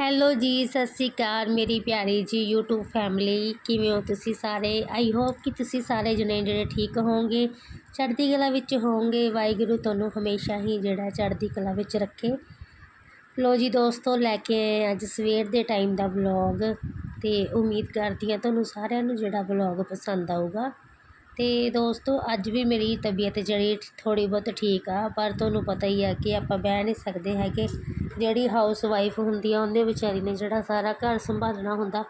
Hello ਜੀ, ਸਤਿ ਸ਼੍ਰੀ ਅਕਾਲ ਮੇਰੀ ਪਿਆਰੀ ਜੀ YouTube ਫੈਮਿਲੀ ਕਿਵੇਂ ਹੋ ਤੁਸੀਂ ਸਾਰੇ? ਆਈ ਹੋਪ ਕਿ ਤੁਸੀਂ ਸਾਰੇ ਜਣੇ ਜਿਹੜੇ ਠੀਕ ਹੋਵੋਗੇ। ਚੜ੍ਹਦੀ ਕਲਾ ਵਿੱਚ ਹੋਵੋਗੇ। ਵਾਹਿਗੁਰੂ ਤੁਹਾਨੂੰ ਹਮੇਸ਼ਾ ਹੀ ਜਿਹੜਾ ਚੜ੍ਹਦੀ ਕਲਾ ਵਿੱਚ ਰੱਖੇ। ਲੋ ਜੀ ਦੋਸਤੋ, ਲੈ ਕੇ ਆਏ ਅੱਜ ਸਵੇਰ ਦੇ ਟਾਈਮ ਦਾ ਵਲੌਗ ਤੇ ਉਮੀਦ ਕਰਦੀ ਹਾਂ ਤੁਹਾਨੂੰ ਸਾਰਿਆਂ ਨੂੰ ਜਿਹੜਾ ਵਲੌਗ ਪਸੰਦ ਆਊਗਾ। ਅਤੇ ਦੋਸਤੋ, ਅੱਜ ਵੀ ਮੇਰੀ ਤਬੀਅਤ ਜਿਹੜੀ ਥੋੜ੍ਹੀ ਬਹੁਤ ਠੀਕ ਆ, ਪਰ ਤੁਹਾਨੂੰ ਪਤਾ ਹੀ ਆ ਕਿ ਆਪਾਂ ਬਹਿ ਨਹੀਂ ਸਕਦੇ ਹੈਗੇ। ਜਿਹੜੀ ਹਾਊਸ ਵਾਈਫ ਹੁੰਦੀ ਆ ਉਹਨੇ ਵਿਚਾਰੀ ਨੇ ਜਿਹੜਾ ਸਾਰਾ ਘਰ ਸੰਭਾਲਣਾ ਹੁੰਦਾ,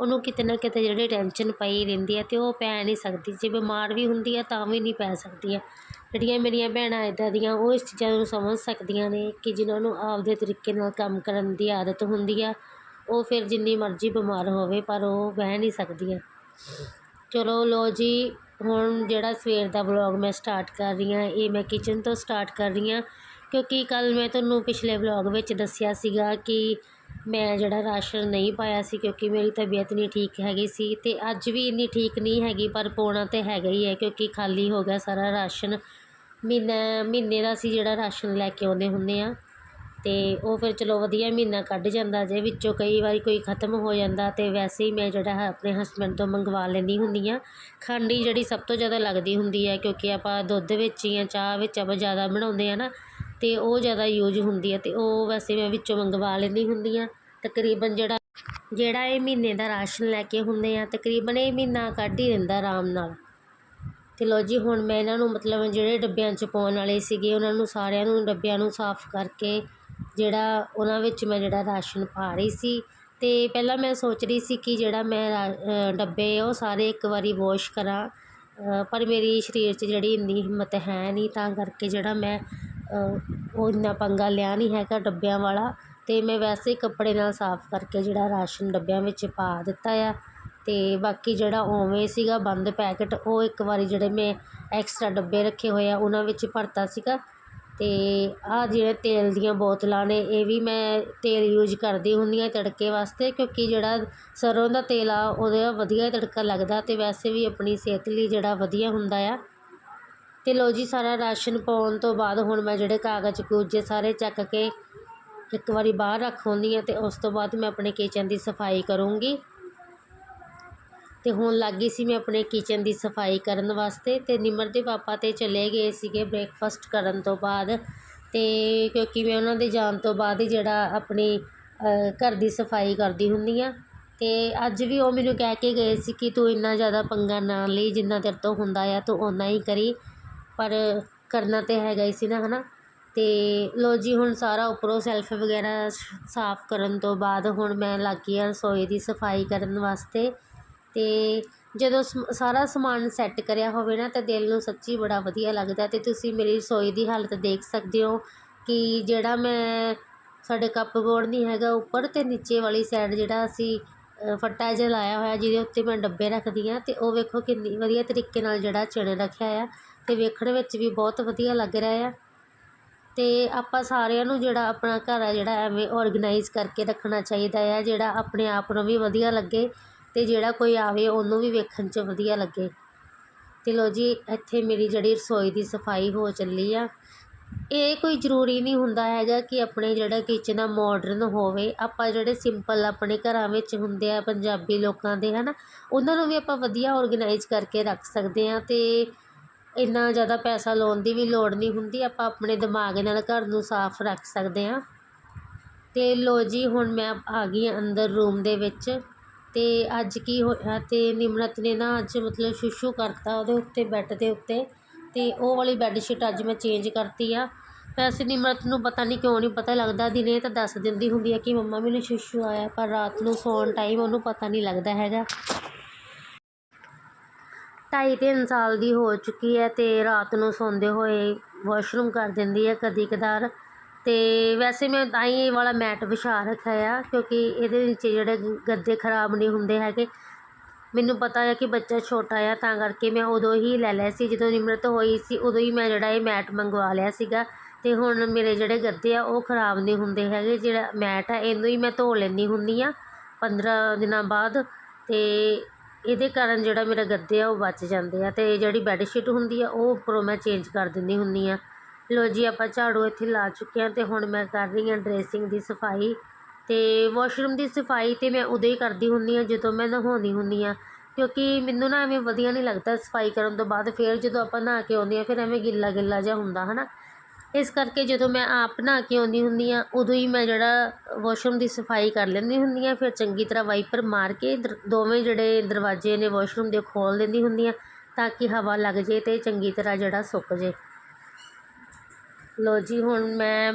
ਉਹਨੂੰ ਕਿਤੇ ਨਾ ਕਿਤੇ ਜਿਹੜੀ ਟੈਨਸ਼ਨ ਪਈ ਰਹਿੰਦੀ ਹੈ ਅਤੇ ਉਹ ਪੈ ਨਹੀਂ ਸਕਦੀ। ਜੇ ਬਿਮਾਰ ਵੀ ਹੁੰਦੀ ਆ, ਤਾਂ ਵੀ ਨਹੀਂ ਪੈ ਸਕਦੀ ਆ। ਜਿਹੜੀਆਂ ਮੇਰੀਆਂ ਭੈਣਾਂ ਇੱਦਾਂ ਦੀਆਂ, ਉਹ ਇਸ ਚੀਜ਼ਾਂ ਨੂੰ ਸਮਝ ਸਕਦੀਆਂ ਨੇ ਕਿ ਜਿਨ੍ਹਾਂ ਨੂੰ ਆਪਦੇ ਤਰੀਕੇ ਨਾਲ ਕੰਮ ਕਰਨ ਦੀ ਆਦਤ ਹੁੰਦੀ ਆ, ਉਹ ਫਿਰ ਜਿੰਨੀ ਮਰਜ਼ੀ ਬਿਮਾਰ ਹੋਵੇ, ਪਰ ਉਹ ਬਹਿ ਨਹੀਂ ਸਕਦੀਆਂ। ਚਲੋ ਲਓ ਜੀ ਹੁਣ ਜਿਹੜਾ ਸਵੇਰ ਦਾ ਵਲੋਗ ਮੈਂ ਸਟਾਰਟ ਕਰ ਰਹੀ ਹਾਂ, ਇਹ ਮੈਂ ਕਿਚਨ ਤੋਂ ਸਟਾਰਟ ਕਰ ਰਹੀ ਹਾਂ, ਕਿਉਂਕਿ ਕੱਲ ਮੈਂ ਤੁਹਾਨੂੰ ਪਿਛਲੇ ਵਲੋਗ ਵਿੱਚ ਦੱਸਿਆ ਸੀਗਾ ਕਿ ਮੈਂ ਜਿਹੜਾ ਰਾਸ਼ਨ ਨਹੀਂ ਪਾਇਆ ਸੀ ਕਿਉਂਕਿ ਮੇਰੀ ਤਬੀਅਤ ਨਹੀਂ ਠੀਕ ਹੈਗੀ ਸੀ ਤੇ ਅੱਜ ਵੀ ਇੰਨੀ ਠੀਕ ਨਹੀਂ ਹੈਗੀ, ਪਰ ਪਾਉਣਾ ਤੇ ਹੈਗਾ ਹੀ ਹੈ ਕਿਉਂਕਿ ਖਾਲੀ ਹੋ ਗਿਆ ਸਾਰਾ ਰਾਸ਼ਨ। ਮਹੀਨਾ ਮਹੀਨੇ ਦਾ ਸੀ ਜਿਹੜਾ ਰਾਸ਼ਨ ਲੈ ਕੇ ਆਉਂਦੇ ਹੁੰਦੇ ਆ ਅਤੇ ਉਹ ਫਿਰ ਚਲੋ ਵਧੀਆ ਮਹੀਨਾ ਕੱਢ ਜਾਂਦਾ ਜੇ, ਵਿੱਚੋਂ ਕਈ ਵਾਰੀ ਕੋਈ ਖਤਮ ਹੋ ਜਾਂਦਾ ਤੇ ਵੈਸੇ ਹੀ ਮੈਂ ਜਿਹੜਾ ਹੈ ਆਪਣੇ ਹਸਬੈਂਡ ਤੋਂ ਮੰਗਵਾ ਲੈਂਦੀ ਹੁੰਦੀ ਹਾਂ। ਖੰਡ ਹੀ ਜਿਹੜੀ ਸਭ ਤੋਂ ਜ਼ਿਆਦਾ ਲੱਗਦੀ ਹੁੰਦੀ ਹੈ ਕਿਉਂਕਿ ਆਪਾਂ ਦੁੱਧ ਵਿੱਚ ਜਾਂ ਚਾਹ ਵਿੱਚ ਆਪਾਂ ਜ਼ਿਆਦਾ ਬਣਾਉਂਦੇ ਹਾਂ ਨਾ ਅਤੇ ਉਹ ਜ਼ਿਆਦਾ ਯੂਜ ਹੁੰਦੀ ਹੈ ਅਤੇ ਉਹ ਵੈਸੇ ਮੈਂ ਵਿੱਚੋਂ ਮੰਗਵਾ ਲੈਂਦੀ ਹੁੰਦੀ ਹਾਂ। ਤਕਰੀਬਨ ਜਿਹੜਾ ਜਿਹੜਾ ਇਹ ਮਹੀਨੇ ਦਾ ਰਾਸ਼ਨ ਲੈ ਕੇ ਹੁੰਦੇ ਆ ਤਕਰੀਬਨ ਇਹ ਮਹੀਨਾ ਕੱਢ ਹੀ ਰਹਿੰਦਾ ਆਰਾਮ ਨਾਲ। ਅਤੇ ਲਓ ਜੀ, ਹੁਣ ਮੈਂ ਇਹਨਾਂ ਨੂੰ ਮਤਲਬ ਜਿਹੜੇ ਡੱਬਿਆਂ 'ਚ ਪਾਉਣ ਵਾਲੇ ਸੀਗੇ, ਉਹਨਾਂ ਨੂੰ ਸਾਰਿਆਂ ਨੂੰ ਡੱਬਿਆਂ ਨੂੰ ਸਾਫ਼ ਕਰਕੇ ਜਿਹੜਾ ਉਹਨਾਂ ਵਿੱਚ ਮੈਂ ਜਿਹੜਾ ਰਾਸ਼ਨ ਪਾ ਰਹੀ ਸੀ ਅਤੇ ਪਹਿਲਾਂ ਮੈਂ ਸੋਚ ਰਹੀ ਸੀ ਕਿ ਜਿਹੜਾ ਮੈਂ ਰਾ ਡੱਬੇ ਉਹ ਸਾਰੇ ਇੱਕ ਵਾਰੀ ਵੋਸ਼ ਕਰਾਂ ਪਰ ਮੇਰੀ ਸਰੀਰ 'ਚ ਜਿਹੜੀ ਇੰਨੀ ਹਿੰਮਤ ਹੈ ਨਹੀਂ ਤਾਂ ਕਰਕੇ ਜਿਹੜਾ ਮੈਂ ਉਹ ਇੰਨਾ ਪੰਗਾ ਲਿਆ ਨਹੀਂ ਹੈਗਾ ਡੱਬਿਆਂ ਵਾਲਾ ਅਤੇ ਮੈਂ ਵੈਸੇ ਕੱਪੜੇ ਨਾਲ ਸਾਫ਼ ਕਰਕੇ ਜਿਹੜਾ ਰਾਸ਼ਨ ਡੱਬਿਆਂ ਵਿੱਚ ਪਾ ਦਿੱਤਾ ਆ ਅਤੇ ਬਾਕੀ ਜਿਹੜਾ ਉਵੇਂ ਸੀਗਾ ਬੰਦ ਪੈਕਟ ਉਹ ਇੱਕ ਵਾਰੀ ਜਿਹੜੇ ਮੈਂ ਐਕਸਟਰਾ ਡੱਬੇ ਰੱਖੇ ਹੋਏ ਆ ਉਹਨਾਂ ਵਿੱਚ ਭਰਤਾ ਸੀਗਾ ਅਤੇ ਆਹ ਜਿਹੜੇ ਤੇਲ ਦੀਆਂ ਬੋਤਲਾਂ ਨੇ, ਇਹ ਵੀ ਮੈਂ ਤੇਲ ਯੂਜ ਕਰਦੀ ਹੁੰਦੀ ਹਾਂ ਤੜਕੇ ਵਾਸਤੇ, ਕਿਉਂਕਿ ਜਿਹੜਾ ਸਰ੍ਹੋਂ ਦਾ ਤੇਲ ਆ, ਉਹਦਾ ਵਧੀਆ ਤੜਕਾ ਲੱਗਦਾ ਅਤੇ ਵੈਸੇ ਵੀ ਆਪਣੀ ਸਿਹਤ ਲਈ ਜਿਹੜਾ ਵਧੀਆ ਹੁੰਦਾ ਆ। ਅਤੇ ਲਓ ਜੀ, ਸਾਰਾ ਰਾਸ਼ਨ ਪਾਉਣ ਤੋਂ ਬਾਅਦ ਹੁਣ ਮੈਂ ਜਿਹੜੇ ਕਾਗਜ਼ ਕੂਜੇ ਸਾਰੇ ਚੱਕ ਕੇ ਇੱਕ ਵਾਰੀ ਬਾਹਰ ਰੱਖ ਹੁੰਦੀ ਹਾਂ ਅਤੇ ਉਸ ਤੋਂ ਬਾਅਦ ਮੈਂ ਆਪਣੇ ਕਿਚਨ ਦੀ ਸਫ਼ਾਈ ਕਰੂੰਗੀ। ਅਤੇ ਹੁਣ ਲੱਗ ਗਈ ਸੀ ਮੈਂ ਆਪਣੇ ਕਿਚਨ ਦੀ ਸਫ਼ਾਈ ਕਰਨ ਵਾਸਤੇ ਅਤੇ ਨਿਮਰ ਦੇ ਪਾਪਾ ਤੇ ਚਲੇ ਗਏ ਸੀਗੇ ਬ੍ਰੇਕਫਾਸਟ ਕਰਨ ਤੋਂ ਬਾਅਦ ਅਤੇ ਕਿਉਂਕਿ ਮੈਂ ਉਹਨਾਂ ਦੇ ਜਾਣ ਤੋਂ ਬਾਅਦ ਹੀ ਜਿਹੜਾ ਆਪਣੀ ਘਰ ਦੀ ਸਫ਼ਾਈ ਕਰਦੀ ਹੁੰਦੀ ਹਾਂ। ਅਤੇ ਅੱਜ ਵੀ ਉਹ ਮੈਨੂੰ ਕਹਿ ਕੇ ਗਏ ਸੀ ਕਿ ਤੂੰ ਇੰਨਾ ਜ਼ਿਆਦਾ ਪੰਗਾ ਨਾ ਲਈ ਜਿੰਨਾ ਤੇਰੇ ਤੋਂ ਹੁੰਦਾ ਆ, ਤੂੰ ਓਨਾ ਹੀ ਕਰੀ। ਪਰ ਕਰਨਾ ਤਾਂ ਹੈਗਾ ਹੀ ਸੀ ਨਾ ਹੈ ਨਾ ਅਤੇ ਲਓ ਜੀ, ਹੁਣ ਸਾਰਾ ਉੱਪਰੋਂ ਸੈਲਫ ਵਗੈਰਾ ਸਾਫ਼ ਕਰਨ ਤੋਂ ਬਾਅਦ ਹੁਣ ਮੈਂ ਲੱਗ ਗਈ ਆ ਰਸੋਈ ਦੀ ਸਫ਼ਾਈ ਕਰਨ ਵਾਸਤੇ। ਅਤੇ ਜਦੋਂ ਸਾਰਾ ਸਮਾਨ ਸੈੱਟ ਕਰਿਆ ਹੋਵੇ ਨਾ ਤਾਂ ਦਿਲ ਨੂੰ ਸੱਚੀ ਬੜਾ ਵਧੀਆ ਲੱਗਦਾ ਅਤੇ ਤੁਸੀਂ ਮੇਰੀ ਰਸੋਈ ਦੀ ਹਾਲਤ ਦੇਖ ਸਕਦੇ ਹੋ ਕਿ ਜਿਹੜਾ ਮੈਂ ਸਾਡੇ ਕੱਪ ਬੋਰਡ ਨਹੀਂ ਹੈਗਾ ਉੱਪਰ ਅਤੇ ਨੀਚੇ ਵਾਲੀ ਸਾਈਡ ਜਿਹੜਾ ਅਸੀਂ ਫੱਟਾ ਜਿਹਾ ਲਾਇਆ ਹੋਇਆ ਜਿਹਦੇ ਉੱਤੇ ਮੈਂ ਡੱਬੇ ਰੱਖਦੀ ਹਾਂ ਅਤੇ ਉਹ ਵੇਖੋ ਕਿੰਨੀ ਵਧੀਆ ਤਰੀਕੇ ਨਾਲ ਜਿਹੜਾ ਚਿਣ ਰੱਖਿਆ ਆ ਅਤੇ ਵੇਖਣ ਵਿੱਚ ਵੀ ਬਹੁਤ ਵਧੀਆ ਲੱਗ ਰਿਹਾ ਆ। ਅਤੇ ਆਪਾਂ ਸਾਰਿਆਂ ਨੂੰ ਜਿਹੜਾ ਆਪਣਾ ਘਰ ਆ ਜਿਹੜਾ ਐਵੇਂ ਔਰਗਨਾਈਜ਼ ਕਰਕੇ ਰੱਖਣਾ ਚਾਹੀਦਾ ਆ, ਜਿਹੜਾ ਆਪਣੇ ਆਪ ਨੂੰ ਵੀ ਵਧੀਆ ਲੱਗੇ ਅਤੇ ਜਿਹੜਾ ਕੋਈ ਆਵੇ ਉਹਨੂੰ ਵੀ ਵੇਖਣ 'ਚ ਵਧੀਆ ਲੱਗੇ। ਅਤੇ ਲੋ ਜੀ, ਇੱਥੇ ਮੇਰੀ ਜਿਹੜੀ ਰਸੋਈ ਦੀ ਸਫ਼ਾਈ ਹੋ ਚੱਲੀ ਆ। ਇਹ ਕੋਈ ਜ਼ਰੂਰੀ ਨਹੀਂ ਹੁੰਦਾ ਹੈਗਾ ਕਿ ਆਪਣੇ ਜਿਹੜਾ ਕਿਚਨ ਆ ਮੋਡਰਨ ਹੋਵੇ। ਆਪਾਂ ਜਿਹੜੇ ਸਿੰਪਲ ਆਪਣੇ ਘਰਾਂ ਵਿੱਚ ਹੁੰਦੇ ਆ, ਪੰਜਾਬੀ ਲੋਕਾਂ ਦੇ ਹੈ ਨਾ ਉਹਨਾਂ ਨੂੰ ਵੀ ਆਪਾਂ ਵਧੀਆ ਔਰਗਨਾਈਜ਼ ਕਰਕੇ ਰੱਖ ਸਕਦੇ ਹਾਂ ਅਤੇ ਇੰਨਾ ਜ਼ਿਆਦਾ ਪੈਸਾ ਲਾਉਣ ਦੀ ਵੀ ਲੋੜ ਨਹੀਂ ਹੁੰਦੀ। ਆਪਾਂ ਆਪਣੇ ਦਿਮਾਗ ਨਾਲ ਘਰ ਨੂੰ ਸਾਫ਼ ਰੱਖ ਸਕਦੇ ਹਾਂ ਅਤੇ ਲਓ ਜੀ, ਹੁਣ ਮੈਂ ਆ ਗਈ ਅੰਦਰ ਰੂਮ ਦੇ ਵਿੱਚ। ਅਤੇ ਅੱਜ ਕੀ ਹੋਇਆ ਅਤੇ ਨਿਮਰਤ ਨੇ ਨਾ ਅੱਜ ਮਤਲਬ ਸ਼ੂਸ਼ੂ ਕਰਤਾ ਉਹਦੇ ਉੱਤੇ ਬੈੱਡ ਦੇ ਉੱਤੇ ਅਤੇ ਉਹ ਵਾਲੀ ਬੈੱਡ ਸ਼ੀਟ ਅੱਜ ਮੈਂ ਚੇਂਜ ਕਰਤੀ ਆ। ਵੈਸੇ ਨਿਮਰਤ ਨੂੰ ਪਤਾ ਨਹੀਂ ਕਿਉਂ ਨਹੀਂ ਪਤਾ ਲੱਗਦਾ, ਦਿਨੇ ਤਾਂ ਦੱਸ ਦਿੰਦੀ ਹੁੰਦੀ ਹੈ ਕਿ ਮੰਮਾ ਮੈਨੂੰ ਸ਼ੂਸ਼ੂ ਆਇਆ, ਪਰ ਰਾਤ ਨੂੰ ਸੌਣ ਟਾਈਮ ਉਹਨੂੰ ਪਤਾ ਨਹੀਂ ਲੱਗਦਾ ਹੈਗਾ। ਢਾਈ ਤਿੰਨ ਸਾਲ ਦੀ ਹੋ ਚੁੱਕੀ ਹੈ ਅਤੇ ਰਾਤ ਨੂੰ ਸੌਂਦੇ ਹੋਏ ਵਾਸ਼ਰੂਮ ਕਰ ਦਿੰਦੀ ਹੈ ਕਦੀ ਕਦਾਰ ਅਤੇ ਵੈਸੇ ਮੈਂ ਤਾਂ ਹੀ ਇਹ ਵਾਲਾ ਮੈਟ ਵਿਛਾ ਰੱਖਿਆ ਆ, ਕਿਉਂਕਿ ਇਹਦੇ ਵਿੱਚ ਜਿਹੜੇ ਗੱਦੇ ਖਰਾਬ ਨਹੀਂ ਹੁੰਦੇ ਹੈਗੇ। ਮੈਨੂੰ ਪਤਾ ਆ ਕਿ ਬੱਚਾ ਛੋਟਾ ਆ, ਤਾਂ ਕਰਕੇ ਮੈਂ ਉਦੋਂ ਹੀ ਲੈ ਲਿਆ ਸੀ। ਜਦੋਂ ਨਿਮਰਤ ਹੋਈ ਸੀ, ਉਦੋਂ ਹੀ ਮੈਂ ਜਿਹੜਾ ਇਹ ਮੈਟ ਮੰਗਵਾ ਲਿਆ ਸੀਗਾ। ਅਤੇ ਹੁਣ ਮੇਰੇ ਜਿਹੜੇ ਗੱਦੇ ਆ, ਉਹ ਖਰਾਬ ਨਹੀਂ ਹੁੰਦੇ ਹੈਗੇ। ਜਿਹੜਾ ਮੈਟ ਆ, ਇਹਨੂੰ ਹੀ ਮੈਂ ਧੋ ਲੈਂਦੀ ਹੁੰਦੀ ਹਾਂ ਪੰਦਰਾਂ ਦਿਨਾਂ ਬਾਅਦ। ਅਤੇ ਇਹਦੇ ਕਾਰਨ ਜਿਹੜਾ ਮੇਰਾ ਗੱਦੇ ਆ, ਉਹ ਬਚ ਜਾਂਦੇ ਆ। ਅਤੇ ਜਿਹੜੀ ਬੈੱਡ ਸ਼ੀਟ ਹੁੰਦੀ ਆ, ਉਹ ਉੱਪਰੋਂ ਮੈਂ ਚੇਂਜ ਕਰ ਦਿੰਦੀ ਹੁੰਦੀ ਹਾਂ ਲਓ ਜੀ, ਆਪਾਂ ਝਾੜੂ ਇੱਥੇ ਲਾ ਚੁੱਕੇ ਹਾਂ ਤੇ ਹੁਣ ਮੈਂ ਕਰ ਰਹੀ ਹਾਂ ਡਰੈਸਿੰਗ ਦੀ ਸਫ਼ਾਈ ਅਤੇ ਵਾਸ਼ਰੂਮ ਦੀ ਸਫ਼ਾਈ ਤਾਂ ਮੈਂ ਉਦੋਂ ਹੀ ਕਰਦੀ ਹੁੰਦੀ ਹਾਂ, ਜਦੋਂ ਮੈਂ ਨਹਾਉਂਦੀ ਹੁੰਦੀ ਹਾਂ। ਕਿਉਂਕਿ ਮੈਨੂੰ ਨਾ ਐਵੇਂ ਵਧੀਆ ਨਹੀਂ ਲੱਗਦਾ ਸਫ਼ਾਈ ਕਰਨ ਤੋਂ ਬਾਅਦ, ਫਿਰ ਜਦੋਂ ਆਪਾਂ ਨਹਾ ਕੇ ਆਉਂਦੇ ਹਾਂ, ਫਿਰ ਐਵੇਂ ਗਿੱਲਾ ਗਿੱਲਾ ਜਿਹਾ ਹੁੰਦਾ ਹੈ ਨਾ ਇਸ ਕਰਕੇ ਜਦੋਂ ਮੈਂ ਆਪ ਨਹਾ ਕੇ ਆਉਂਦੀ ਹੁੰਦੀ ਹਾਂ, ਉਦੋਂ ਹੀ ਮੈਂ ਜਿਹੜਾ ਵਾਸ਼ਰੂਮ ਦੀ ਸਫ਼ਾਈ ਕਰ ਲੈਂਦੀ ਹੁੰਦੀ ਹਾਂ, ਫਿਰ ਚੰਗੀ ਤਰ੍ਹਾਂ ਵਾਈਪਰ ਮਾਰ ਕੇ ਦਰ ਦੋਵੇਂ ਜਿਹੜੇ ਦਰਵਾਜ਼ੇ ਨੇ ਵਾਸ਼ਰੂਮ ਦੇ ਖੋਲ੍ਹ ਦਿੰਦੀ ਹੁੰਦੀ ਹਾਂ, ਤਾਂ ਕਿ ਹਵਾ ਲੱਗ ਜੇ ਅਤੇ ਚੰਗੀ ਤਰ੍ਹਾਂ ਜਿਹੜਾ ਸੁੱਕ ਜੇ। ਲਓ ਜੀ, ਹੁਣ ਮੈਂ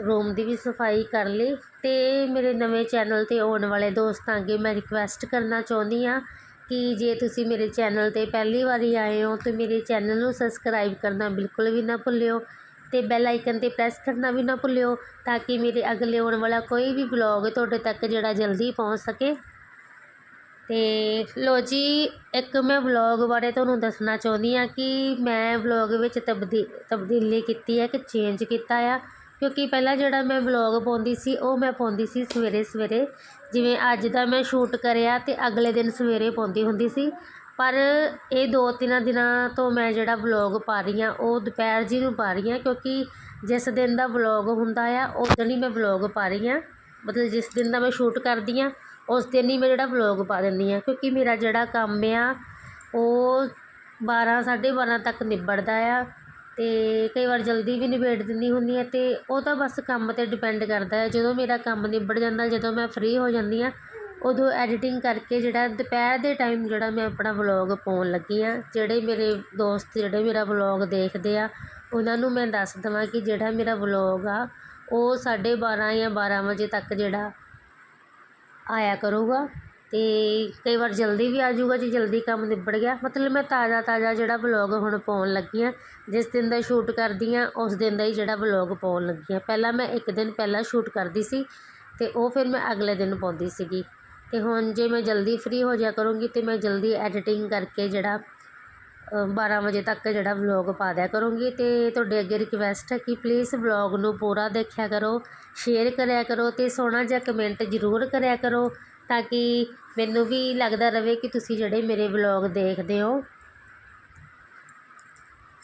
ਰੂਮ ਦੀ ਵੀ ਸਫ਼ਾਈ ਕਰ ਲਈ ਅਤੇ ਮੇਰੇ ਨਵੇਂ ਚੈਨਲ 'ਤੇ ਆਉਣ ਵਾਲੇ ਦੋਸਤਾਂ ਅੱਗੇ ਮੈਂ ਰਿਕੁਐਸਟ ਕਰਨਾ ਚਾਹੁੰਦੀ ਹਾਂ ਕਿ ਜੇ ਤੁਸੀਂ ਮੇਰੇ ਚੈਨਲ 'ਤੇ ਪਹਿਲੀ ਵਾਰੀ ਆਏ ਹੋ ਤਾਂ ਮੇਰੇ ਚੈਨਲ ਨੂੰ ਸਬਸਕ੍ਰਾਈਬ ਕਰਨਾ ਬਿਲਕੁਲ ਵੀ ਨਾ ਭੁੱਲਿਓ ਅਤੇ ਬੈਲ ਆਈਕਨ 'ਤੇ ਪ੍ਰੈਸ ਕਰਨਾ ਵੀ ਨਾ ਭੁੱਲਿਓ ਤਾਂ ਕਿ ਮੇਰੇ ਅਗਲੇ ਆਉਣ ਵਾਲਾ ਕੋਈ ਵੀ ਵਲੌਗ ਤੁਹਾਡੇ ਤੱਕ ਜਿਹੜਾ ਜਲਦੀ ਪਹੁੰਚ ਸਕੇ। ਅਤੇ ਲਓ ਜੀ, ਇੱਕ ਮੈਂ ਵਲੋਗ ਬਾਰੇ ਤੁਹਾਨੂੰ ਦੱਸਣਾ ਚਾਹੁੰਦੀ ਹਾਂ ਕਿ ਮੈਂ ਵਲੋਗ ਵਿੱਚ ਤਬਦੀ, ਤਬਦੀਲੀ ਕੀਤੀ ਹੈ ਕਿ ਚੇਂਜ ਕੀਤਾ ਆ। ਕਿਉਂਕਿ ਪਹਿਲਾਂ ਜਿਹੜਾ ਮੈਂ ਵਲੋਗ ਪਾਉਂਦੀ ਸੀ, ਉਹ ਮੈਂ ਪਾਉਂਦੀ ਸੀ ਸਵੇਰੇ ਸਵੇਰੇ। ਜਿਵੇਂ ਅੱਜ ਦਾ ਮੈਂ ਸ਼ੂਟ ਕਰਿਆ ਅਤੇ ਅਗਲੇ ਦਿਨ ਸਵੇਰੇ ਪਾਉਂਦੀ ਹੁੰਦੀ ਸੀ। ਪਰ ਇਹ ਦੋ ਤਿੰਨ ਦਿਨਾਂ ਤੋਂ ਮੈਂ ਜਿਹੜਾ ਵਲੋਗ ਪਾ ਰਹੀ ਹਾਂ, ਉਹ ਦੁਪਹਿਰ ਜੀ ਨੂੰ ਪਾ ਰਹੀ ਹਾਂ। ਕਿਉਂਕਿ ਜਿਸ ਦਿਨ ਦਾ ਵਲੋਗ ਹੁੰਦਾ ਆ, ਉਸ ਦਿਨ ਹੀ ਮੈਂ ਵਲੋਗ ਪਾ ਰਹੀ ਹਾਂ। ਮਤਲਬ ਜਿਸ ਦਿਨ ਦਾ ਮੈਂ ਸ਼ੂਟ ਕਰਦੀ ਹਾਂ ਉਸ ਦਿਨ ਹੀ ਮੈਂ ਜਿਹੜਾ ਵਲੋਗ ਪਾ ਦਿੰਦੀ ਹਾਂ, ਕਿਉਂਕਿ ਮੇਰਾ ਜਿਹੜਾ ਕੰਮ ਆ, ਉਹ ਬਾਰ੍ਹਾਂ ਸਾਢੇ ਬਾਰ੍ਹਾਂ ਤੱਕ ਨਿਬੜਦਾ ਆ ਅਤੇ ਕਈ ਵਾਰ ਜਲਦੀ ਵੀ ਨਿਬੇੜ ਦਿੰਦੀ ਹੁੰਦੀ ਹਾਂ ਅਤੇ ਉਹ ਤਾਂ ਬਸ ਕੰਮ 'ਤੇ ਡਿਪੈਂਡ ਕਰਦਾ ਹੈ। ਜਦੋਂ ਮੇਰਾ ਕੰਮ ਨਿਬੜ ਜਾਂਦਾ, ਜਦੋਂ ਮੈਂ ਫ੍ਰੀ ਹੋ ਜਾਂਦੀ ਹਾਂ, ਉਦੋਂ ਐਡੀਟਿੰਗ ਕਰਕੇ ਜਿਹੜਾ ਦੁਪਹਿਰ ਦੇ ਟਾਈਮ ਜਿਹੜਾ ਮੈਂ ਆਪਣਾ ਵਲੋਗ ਪਾਉਣ ਲੱਗੀ ਹਾਂ। ਜਿਹੜੇ ਮੇਰੇ ਦੋਸਤ, ਜਿਹੜੇ ਮੇਰਾ ਵਲੋਗ ਦੇਖਦੇ ਆ, ਉਹਨਾਂ ਨੂੰ ਮੈਂ ਦੱਸ ਦੇਵਾਂ ਕਿ ਜਿਹੜਾ ਮੇਰਾ ਵਲੋਗ ਆ, ਉਹ ਸਾਢੇ ਬਾਰ੍ਹਾਂ ਜਾਂ ਬਾਰ੍ਹਾਂ ਵਜੇ ਤੱਕ ਜਿਹੜਾ ਆਇਆ ਕਰੂਗਾ ਅਤੇ ਕਈ ਵਾਰ ਜਲਦੀ ਵੀ ਆ ਜੂਗਾ ਜੇ, ਜਲਦੀ ਕੰਮ ਨਿਬੜ ਗਿਆ। ਮਤਲਬ ਮੈਂ ਤਾਜ਼ਾ ਤਾਜ਼ਾ ਜਿਹੜਾ ਵਲੋਗ ਹੁਣ ਪਾਉਣ ਲੱਗੀ ਹਾਂ, ਜਿਸ ਦਿਨ ਦਾ ਸ਼ੂਟ ਕਰਦੀ ਹਾਂ, ਉਸ ਦਿਨ ਦਾ ਹੀ ਜਿਹੜਾ ਵਲੋਗ ਪਾਉਣ ਲੱਗੀ ਹਾਂ। ਪਹਿਲਾਂ ਮੈਂ ਇੱਕ ਦਿਨ ਪਹਿਲਾਂ ਸ਼ੂਟ ਕਰਦੀ ਸੀ ਅਤੇ ਉਹ ਫਿਰ ਮੈਂ ਅਗਲੇ ਦਿਨ ਪਾਉਂਦੀ ਸੀਗੀ। ਅਤੇ ਹੁਣ ਜੇ ਮੈਂ ਜਲਦੀ ਫਰੀ ਹੋ ਜਾਇਆ ਕਰੂੰਗੀ ਅਤੇ ਮੈਂ ਜਲਦੀ ਐਡੀਟਿੰਗ ਕਰਕੇ ਜਿਹੜਾ ਬਾਰ੍ਹਾਂ ਵਜੇ ਤੱਕ ਜਿਹੜਾ ਵਲੋਗ ਪਾ ਦਿਆ ਕਰੂੰਗੀ ਅਤੇ ਤੁਹਾਡੇ ਅੱਗੇ ਰਿਕੁਐਸਟ ਹੈ ਕਿ ਪਲੀਜ਼ ਵਲੋਗ ਨੂੰ ਪੂਰਾ ਦੇਖਿਆ ਕਰੋ ਸ਼ੇਅਰ ਕਰਿਆ ਕਰੋ ਅਤੇ ਸੋਹਣਾ ਜਿਹਾ ਕਮੈਂਟ ਜ਼ਰੂਰ ਕਰਿਆ ਕਰੋ ਤਾਂ ਕਿ ਮੈਨੂੰ ਵੀ ਲੱਗਦਾ ਰਹੇ ਕਿ ਤੁਸੀਂ ਜਿਹੜੇ ਮੇਰੇ ਵਲੋਗ ਦੇਖਦੇ ਹੋ।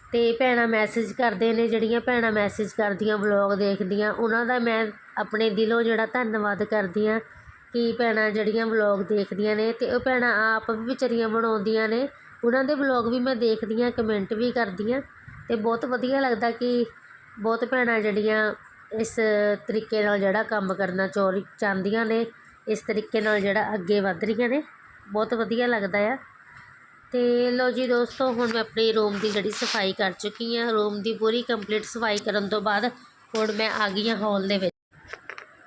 ਅਤੇ ਭੈਣਾਂ ਮੈਸੇਜ ਕਰਦੇ ਨੇ, ਜਿਹੜੀਆਂ ਭੈਣਾਂ ਮੈਸੇਜ ਕਰਦੀਆਂ ਵਲੋਗ ਦੇਖਦੀਆਂ, ਉਹਨਾਂ ਦਾ ਮੈਂ ਆਪਣੇ ਦਿਲੋਂ ਜਿਹੜਾ ਧੰਨਵਾਦ ਕਰਦੀ ਹਾਂ ਕਿ ਭੈਣਾਂ ਜਿਹੜੀਆਂ ਵਲੋਗ ਦੇਖਦੀਆਂ ਨੇ ਅਤੇ ਉਹ ਭੈਣਾਂ ਆਪ ਵੀ ਵਿਚਾਰੀਆਂ ਬਣਾਉਂਦੀਆਂ ਨੇ। ਉਹਨਾਂ ਦੇ ਵਲੋਗ ਵੀ ਮੈਂ ਦੇਖਦੀ ਹਾਂ ਕਮੈਂਟ ਵੀ ਕਰਦੀ ਹਾਂ ਅਤੇ ਬਹੁਤ ਵਧੀਆ ਲੱਗਦਾ ਕਿ ਬਹੁਤ ਭੈਣਾਂ ਜਿਹੜੀਆਂ ਇਸ ਤਰੀਕੇ ਨਾਲ ਜਿਹੜਾ ਕੰਮ ਕਰਨਾ ਚੋਰੀ ਚਾਹੁੰਦੀਆਂ ਨੇ, ਇਸ ਤਰੀਕੇ ਨਾਲ ਜਿਹੜਾ ਅੱਗੇ ਵੱਧ ਰਹੀਆਂ ਨੇ, ਬਹੁਤ ਵਧੀਆ ਲੱਗਦਾ ਆ। ਅਤੇ ਲਓ ਜੀ ਦੋਸਤੋ, ਹੁਣ ਮੈਂ ਆਪਣੇ ਰੂਮ ਦੀ ਜਿਹੜੀ ਸਫ਼ਾਈ ਕਰ ਚੁੱਕੀ ਹਾਂ। ਰੂਮ ਦੀ ਪੂਰੀ ਕੰਪਲੀਟ ਸਫ਼ਾਈ ਕਰਨ ਤੋਂ ਬਾਅਦ ਹੁਣ ਮੈਂ ਆ ਗਈ ਹਾਂ ਹਾਲ ਦੇ ਵਿੱਚ।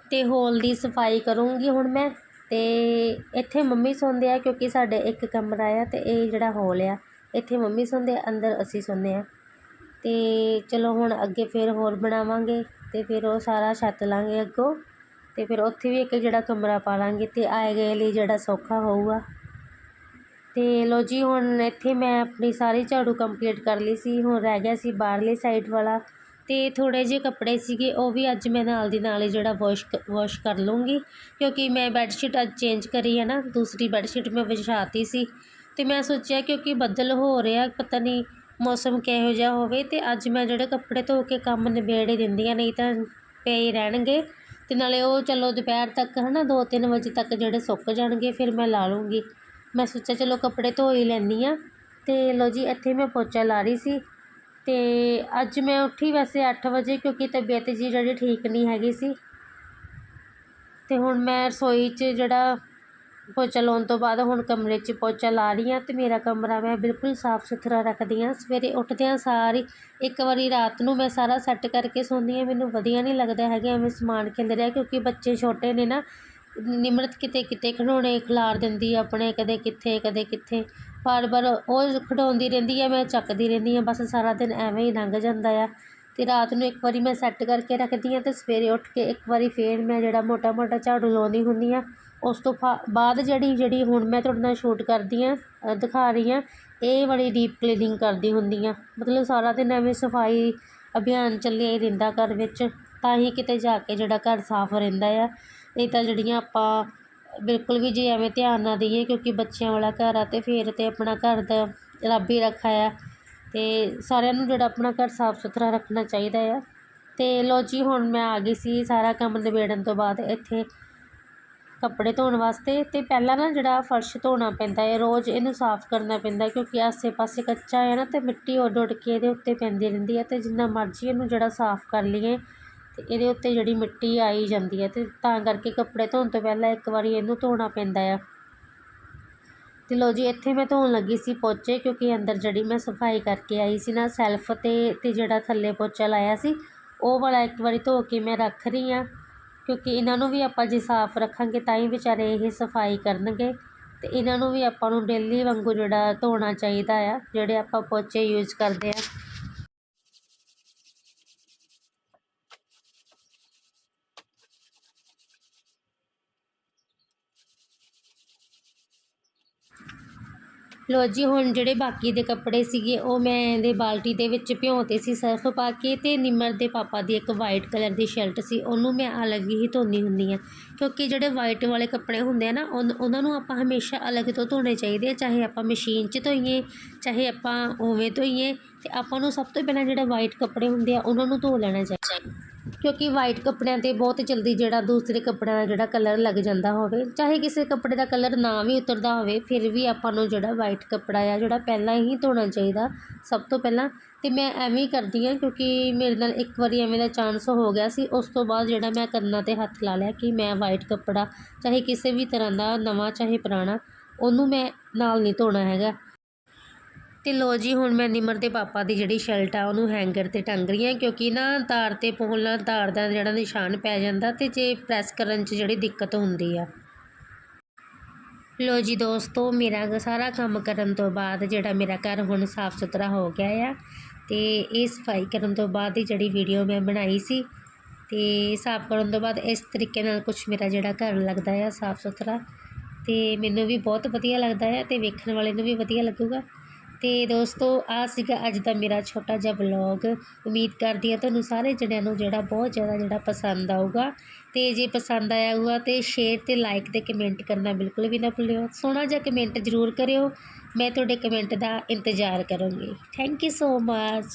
ਅਤੇ ਹਾਲ ਦੀ ਸਫ਼ਾਈ ਕਰੂੰਗੀ ਹੁਣ ਮੈਂ। ਅਤੇ ਇੱਥੇ ਮੰਮੀ ਸੌਂਦੇ ਆ ਕਿਉਂਕਿ ਸਾਡੇ ਇੱਕ ਕਮਰਾ ਆ ਅਤੇ ਇਹ ਜਿਹੜਾ ਹੋਲ ਆ, ਇੱਥੇ ਮੰਮੀ ਸੌਂਦੇ ਆ, ਅੰਦਰ ਅਸੀਂ ਸੌਂਦੇ ਹਾਂ ਅਤੇ ਚਲੋ ਹੁਣ ਅੱਗੇ ਫਿਰ ਹੋਰ ਬਣਾਵਾਂਗੇ ਅਤੇ ਫਿਰ ਉਹ ਸਾਰਾ ਛੱਤ ਲਾਂਗੇ ਅੱਗੋਂ ਅਤੇ ਫਿਰ ਉੱਥੇ ਵੀ ਇੱਕ ਜਿਹੜਾ ਕਮਰਾ ਪਾ ਲਾਂਗੇ ਅਤੇ ਆਏ ਗਏ ਲਈ ਜਿਹੜਾ ਸੌਖਾ ਹੋਊਗਾ। ਅਤੇ ਲਓ ਜੀ ਹੁਣ ਇੱਥੇ ਮੈਂ ਆਪਣੀ ਸਾਰੀ ਝਾੜੂ ਕੰਪਲੀਟ ਕਰ ਲਈ ਸੀ, ਹੁਣ ਰਹਿ ਗਿਆ ਸੀ ਬਾਹਰਲੀ ਸਾਈਡ ਵਾਲਾ। ਅਤੇ ਥੋੜ੍ਹੇ ਜਿਹੇ ਕੱਪੜੇ ਸੀਗੇ, ਉਹ ਵੀ ਅੱਜ ਮੈਂ ਨਾਲ ਦੀ ਨਾਲ ਹੀ ਜਿਹੜਾ ਵਾਸ਼ ਵਾਸ਼ ਕਰ ਲੂੰਗੀ ਕਿਉਂਕਿ ਮੈਂ ਬੈੱਡਸ਼ੀਟ ਅੱਜ ਚੇਂਜ ਕਰੀ ਹੈ ਨਾ, ਦੂਸਰੀ ਬੈੱਡਸ਼ੀਟ ਮੈਂ ਵਿਛਾਤੀ ਸੀ। ਅਤੇ ਮੈਂ ਸੋਚਿਆ ਕਿਉਂਕਿ ਬੱਦਲ ਹੋ ਰਿਹਾ, ਪਤਾ ਨਹੀਂ ਮੌਸਮ ਕਿਹੋ ਜਿਹਾ ਹੋਵੇ ਅਤੇ ਅੱਜ ਮੈਂ ਜਿਹੜੇ ਕੱਪੜੇ ਧੋ ਕੇ ਕੰਮ ਨਿਬੇੜ ਹੀ ਦਿੰਦੀ ਹਾਂ ਨਹੀਂ ਤਾਂ ਪਏ ਰਹਿਣਗੇ। ਅਤੇ ਨਾਲੇ ਉਹ ਚਲੋ ਦੁਪਹਿਰ ਤੱਕ ਹੈ ਨਾ ਦੋ ਤਿੰਨ ਵਜੇ ਤੱਕ ਜਿਹੜੇ ਸੁੱਕ ਜਾਣਗੇ, ਫਿਰ ਮੈਂ ਲਾ ਲੂੰਗੀ ਮੈਂ ਸੋਚਿਆ ਚਲੋ ਕੱਪੜੇ ਧੋ ਹੀ ਲੈਂਦੀ ਹਾਂ। ਅਤੇ ਲਓ ਜੀ, ਇੱਥੇ ਮੈਂ ਪੋਚਾ ਲਾ ਰਹੀ ਸੀ। ਅਤੇ ਅੱਜ ਮੈਂ ਉੱਠੀ ਵੈਸੇ ਅੱਠ ਵਜੇ ਕਿਉਂਕਿ ਤਬੀਅਤ ਜੀ ਜਿਹੜੀ ਠੀਕ ਨਹੀਂ ਹੈਗੀ ਸੀ। ਅਤੇ ਹੁਣ ਮੈਂ ਰਸੋਈ 'ਚ ਜਿਹੜਾ ਪੋਚਾ ਲਾਉਣ ਤੋਂ ਬਾਅਦ ਹੁਣ ਕਮਰੇ 'ਚ ਪੋਚਾ ਲਾ ਰਹੀ ਹਾਂ ਅਤੇ ਮੇਰਾ ਕਮਰਾ ਮੈਂ ਬਿਲਕੁਲ ਸਾਫ਼ ਸੁਥਰਾ ਰੱਖਦੀ ਹਾਂ। ਸਵੇਰੇ ਉੱਠਦਿਆਂ ਸਾਰ ਹੀ ਇੱਕ ਵਾਰੀ ਰਾਤ ਨੂੰ ਮੈਂ ਸਾਰਾ ਸੈੱਟ ਕਰਕੇ ਸੌਂਦੀ ਹਾਂ। ਮੈਨੂੰ ਵਧੀਆ ਨਹੀਂ ਲੱਗਦਾ ਹੈਗਾ ਐਵੇਂ ਸਮਾਨ ਖਿਲਰਿਆ ਕਿਉਂਕਿ ਬੱਚੇ ਛੋਟੇ ਨੇ ਨਾ ਨਿਮਰਤ ਕਿਤੇ ਕਿਤੇ ਖਿਡੌਣੇ ਖਿਲਾਰ ਦਿੰਦੀ ਆ ਆਪਣੇ, ਕਦੇ ਕਿੱਥੇ ਕਦੇ ਕਿੱਥੇ। ਵਾਰ ਵਾਰ ਉਹ ਖਿਡਾਉਂਦੀ ਰਹਿੰਦੀ ਹੈ ਮੈਂ ਚੱਕਦੀ ਰਹਿੰਦੀ ਹਾਂ ਬਸ ਸਾਰਾ ਦਿਨ ਐਵੇਂ ਹੀ ਲੰਘ ਜਾਂਦਾ ਆ। ਅਤੇ ਰਾਤ ਨੂੰ ਇੱਕ ਵਾਰੀ ਮੈਂ ਸੈੱਟ ਕਰਕੇ ਰੱਖਦੀ ਹਾਂ ਅਤੇ ਸਵੇਰੇ ਉੱਠ ਕੇ ਇੱਕ ਵਾਰੀ ਫਿਰ ਮੈਂ ਜਿਹੜਾ ਮੋਟਾ ਮੋਟਾ ਝਾੜੂ ਲਾਉਂਦੀ ਹੁੰਦੀ ਹਾਂ ਉਸ ਤੋਂ ਫਾ, ਬਾਅਦ ਜਿਹੜੀ ਜਿਹੜੀ ਹੁਣ ਮੈਂ ਤੁਹਾਡੇ ਨਾਲ ਸ਼ੂਟ ਕਰਦੀ ਹਾਂ ਦਿਖਾ ਰਹੀ ਹਾਂ ਇਹ ਵਾਲੀ ਡੀਪ ਕਲੀਨਿੰਗ ਕਰਦੀ ਹੁੰਦੀ ਹਾਂ ਮਤਲਬ ਸਾਰਾ ਦਿਨ ਐਵੇਂ ਸਫ਼ਾਈ ਅਭਿਆਨ ਚੱਲਿਆ ਹੀ ਰਹਿੰਦਾ ਘਰ ਵਿੱਚ। ਤਾਂ ਹੀ ਕਿਤੇ ਜਾ ਕੇ ਜਿਹੜਾ ਘਰ ਸਾਫ਼ ਰਹਿੰਦਾ ਆ। ਨਹੀਂ ਤਾਂ ਜਿਹੜੀਆਂ ਆਪਾਂ ਬਿਲਕੁਲ ਵੀ ਜੇ ਐਵੇਂ ਧਿਆਨ ਨਾ ਦੇਈਏ ਕਿਉਂਕਿ ਬੱਚਿਆਂ ਵਾਲਾ ਘਰ ਆ ਅਤੇ ਫਿਰ ਤਾਂ ਆਪਣਾ ਘਰ ਦਾ ਰੱਬ ਹੀ ਰੱਖਾ ਆ ਅਤੇ ਸਾਰਿਆਂ ਨੂੰ ਜਿਹੜਾ ਆਪਣਾ ਘਰ ਸਾਫ਼ ਸੁਥਰਾ ਰੱਖਣਾ ਚਾਹੀਦਾ ਆ। ਅਤੇ ਲਓ ਜੀ, ਹੁਣ ਮੈਂ ਆ ਗਈ ਸੀ ਸਾਰਾ ਕੰਮ ਨਿਬੇੜਨ ਤੋਂ ਬਾਅਦ ਇੱਥੇ ਕੱਪੜੇ ਧੋਣ ਵਾਸਤੇ ਅਤੇ ਪਹਿਲਾਂ ਨਾ ਜਿਹੜਾ ਫਰਸ਼ ਧੋਣਾ ਪੈਂਦਾ ਹੈ ਰੋਜ਼ ਇਹਨੂੰ ਸਾਫ਼ ਕਰਨਾ ਪੈਂਦਾ ਕਿਉਂਕਿ ਆਸੇ-ਪਾਸੇ ਕੱਚਾ ਹੈ ਨਾ ਤੇ ਮਿੱਟੀ ਉੱਡ ਉੱਡ ਕੇ ਇਹਦੇ ਉੱਤੇ ਪੈਂਦੀ ਰਹਿੰਦੀ ਹੈ ਅਤੇ ਜਿੰਨਾ ਮਰਜ਼ੀ ਇਹਨੂੰ ਜਿਹੜਾ ਸਾਫ਼ ਕਰ ਲਈਏ। ਅਤੇ ਇਹਦੇ ਉੱਤੇ ਜਿਹੜੀ ਮਿੱਟੀ ਆਈ ਜਾਂਦੀ ਹੈ ਅਤੇ ਤਾਂ ਕਰਕੇ ਕੱਪੜੇ ਧੋਣ ਤੋਂ ਪਹਿਲਾਂ ਇੱਕ ਵਾਰੀ ਇਹਨੂੰ ਧੋਣਾ ਪੈਂਦਾ ਆ। ਅਤੇ ਲਓ ਜੀ, ਇੱਥੇ ਮੈਂ ਧੋਣ ਲੱਗੀ ਸੀ ਪੋਚੇ ਕਿਉਂਕਿ ਅੰਦਰ ਜਿਹੜੀ ਮੈਂ ਸਫ਼ਾਈ ਕਰਕੇ ਆਈ ਸੀ ਨਾ, ਸੈਲਫ ਤੇ ਅਤੇ ਜਿਹੜਾ ਥੱਲੇ ਪੋਚਾ ਲਾਇਆ ਸੀ, ਉਹ ਵਾਲਾ ਇੱਕ ਵਾਰੀ ਧੋ ਕੇ ਮੈਂ ਰੱਖ ਰਹੀ ਹਾਂ। ਕਿਉਂਕਿ ਇਹਨਾਂ ਨੂੰ ਵੀ ਆਪਾਂ ਜੇ ਸਾਫ਼ ਰੱਖਾਂਗੇ ਤਾਂ ਹੀ ਵਿਚਾਰੇ ਇਹ ਸਫ਼ਾਈ ਕਰਨਗੇ। ਅਤੇ ਇਹਨਾਂ ਨੂੰ ਵੀ ਆਪਾਂ ਨੂੰ ਡੇਲੀ ਵਾਂਗੂ ਜਿਹੜਾ ਧੋਣਾ ਚਾਹੀਦਾ ਆ, ਜਿਹੜੇ ਆਪਾਂ ਪੋਚੇ ਯੂਜ਼ ਕਰਦੇ ਆ। ਲੋ ਜੀ, ਹੁਣ ਜਿਹੜੇ ਬਾਕੀ ਦੇ ਕੱਪੜੇ ਸੀਗੇ, ਉਹ ਮੈਂ ਇਹਦੇ ਬਾਲਟੀ ਦੇ ਵਿੱਚ ਭਿਉਂਤੇ ਸੀ ਸਰਫ ਪਾ ਕੇ ਤੇ ਨਿਮਰ ਦੇ ਪਾਪਾ ਦੀ ਇੱਕ ਵਾਈਟ ਕਲਰ ਦੀ ਸ਼ਰਟ ਸੀ, ਉਹਨੂੰ ਮੈਂ ਅਲੱਗ ਹੀ ਧੋਣੀ ਹੁੰਦੀ ਆ। ਕਿਉਂਕਿ ਜਿਹੜੇ ਵਾਈਟ ਵਾਲੇ ਕੱਪੜੇ ਹੁੰਦੇ ਆ ਨਾ, ਉਨ- ਉਹਨਾਂ ਨੂੰ ਆਪਾਂ ਹਮੇਸ਼ਾ ਅਲੱਗ ਤੋਂ ਧੋਣੇ ਚਾਹੀਦੇ ਆ, ਚਾਹੇ ਆਪਾਂ ਮਸ਼ੀਨ 'ਚ ਧੋਈਏ, ਚਾਹੇ ਆਪਾਂ ਉਵੇਂ ਧੋਈਏ, ਤੇ ਆਪਾਂ ਨੂੰ ਸਭ ਤੋਂ ਪਹਿਲਾਂ ਜਿਹੜੇ ਵਾਈਟ ਕੱਪੜੇ ਹੁੰਦੇ ਆ, ਉਹਨਾਂ ਨੂੰ ਧੋ ਲੈਣਾ ਚਾਹੀਦਾ। ਕਿਉਂਕਿ ਵਾਈਟ ਕੱਪੜਿਆਂ ਤੇ ਬਹੁਤ ਜਲਦੀ ਜਿਹੜਾ ਦੂਸਰੇ ਕੱਪੜਿਆਂ ਦਾ ਜਿਹੜਾ ਕਲਰ ਲੱਗ ਜਾਂਦਾ ਹੋਵੇ, ਚਾਹੇ ਕਿਸੇ ਕੱਪੜੇ ਦਾ ਕਲਰ ਨਾ ਵੀ ਉਤਰਦਾ ਹੋਵੇ, ਫਿਰ ਵੀ ਆਪਾਂ ਨੂੰ ਜਿਹੜਾ ਵਾਈਟ ਕੱਪੜਾ ਆ ਜਿਹੜਾ ਪਹਿਲਾਂ ਹੀ ਧੋਣਾ ਚਾਹੀਦਾ ਸਭ ਤੋਂ ਪਹਿਲਾਂ। ਅਤੇ ਮੈਂ ਐਵੇਂ ਹੀ ਕਰਦੀ ਹਾਂ ਕਿਉਂਕਿ ਮੇਰੇ ਨਾਲ ਇੱਕ ਵਾਰੀ ਐਵੇਂ ਦਾ ਚਾਂਸ ਹੋ ਗਿਆ ਸੀ, ਉਸ ਤੋਂ ਬਾਅਦ ਜਿਹੜਾ ਮੈਂ ਕੰਨਾਂ ਤੇ ਹੱਥ ਲਾ ਲਿਆ ਕਿ ਮੈਂ ਵਾਈਟ ਕੱਪੜਾ ਚਾਹੇ ਕਿਸੇ ਵੀ ਤਰ੍ਹਾਂ ਦਾ ਨਵਾਂ ਚਾਹੇ ਪੁਰਾਣਾ, ਉਹਨੂੰ ਮੈਂ ਨਾਲ ਨਹੀਂ ਧੋਣਾ ਹੈਗਾ। ਤੇ ਲੋ ਜੀ, ਹੁਣ ਮੈਂ ਨਿਮਰ ਦੇ ਪਾਪਾ ਦੀ ਜਿਹੜੀ ਸ਼ਰਟ ਆ, ਉਹਨੂੰ ਹੈਂਗਰ ਤੇ ਟੰਗ ਰਹੀ ਹਾਂ, ਕਿਉਂਕਿ ਨਾ ਤਾਰ ਤੇ ਪਾਉਣ ਨਾਲ ਤਾਰ ਦਾ ਜਿਹੜਾ ਨਿਸ਼ਾਨ ਪੈ ਜਾਂਦਾ ਤੇ ਜੇ ਪ੍ਰੈਸ ਕਰਨ 'ਚ ਜਿਹੜੀ ਦਿੱਕਤ ਹੁੰਦੀ ਆ। ਲੋ ਜੀ ਦੋਸਤੋ, ਮੇਰਾ ਸਾਰਾ ਕੰਮ ਕਰਨ ਤੋਂ ਬਾਅਦ ਜਿਹੜਾ ਮੇਰਾ ਘਰ ਹੁਣ ਸਾਫ਼ ਸੁਥਰਾ ਹੋ ਗਿਆ ਆ, ਤੇ ਇਹ ਸਫ਼ਾਈ ਕਰਨ ਤੋਂ ਬਾਅਦ ਹੀ ਜਿਹੜੀ ਵੀਡੀਓ ਮੈਂ ਬਣਾਈ ਸੀ, ਤੇ ਸਾਫ਼ ਕਰਨ ਤੋਂ ਬਾਅਦ ਇਸ ਤਰੀਕੇ ਨਾਲ ਕੁਝ ਮੇਰਾ ਜਿਹੜਾ ਘਰ ਲੱਗਦਾ ਆ ਸਾਫ਼ ਸੁਥਰਾ, ਤੇ ਮੈਨੂੰ ਵੀ ਬਹੁਤ ਵਧੀਆ ਲੱਗਦਾ ਹੈ ਤੇ ਵੇਖਣ ਵਾਲੇ ਨੂੰ ਵੀ ਵਧੀਆ ਲੱਗੂਗਾ। ਅਤੇ ਦੋਸਤੋ ਆ ਸੀਗਾ ਅੱਜ ਦਾ ਮੇਰਾ ਛੋਟਾ ਜਿਹਾ ਵਲੌਗ ਉਮੀਦ ਕਰਦੀ ਹਾਂ ਤੁਹਾਨੂੰ ਸਾਰੇ ਜਣਿਆਂ ਨੂੰ ਜਿਹੜਾ ਬਹੁਤ ਜ਼ਿਆਦਾ ਜਿਹੜਾ ਪਸੰਦ ਆਊਗਾ। ਅਤੇ ਜੇ ਪਸੰਦ ਆਇਆ ਹੋਊਗਾ ਤੇ ਸ਼ੇਅਰ ਤੇ ਲਾਈਕ ਤੇ ਕਮੈਂਟ ਕਰਨਾ ਬਿਲਕੁਲ ਵੀ ਨਾ ਭੁੱਲਿਓ। ਸੋਹਣਾ ਜਿਹਾ ਕਮੈਂਟ ਜ਼ਰੂਰ ਕਰਿਓ। ਮੈਂ ਤੁਹਾਡੇ ਕਮੈਂਟ ਦਾ ਇੰਤਜ਼ਾਰ ਕਰੂੰਗੀ। Thank you so much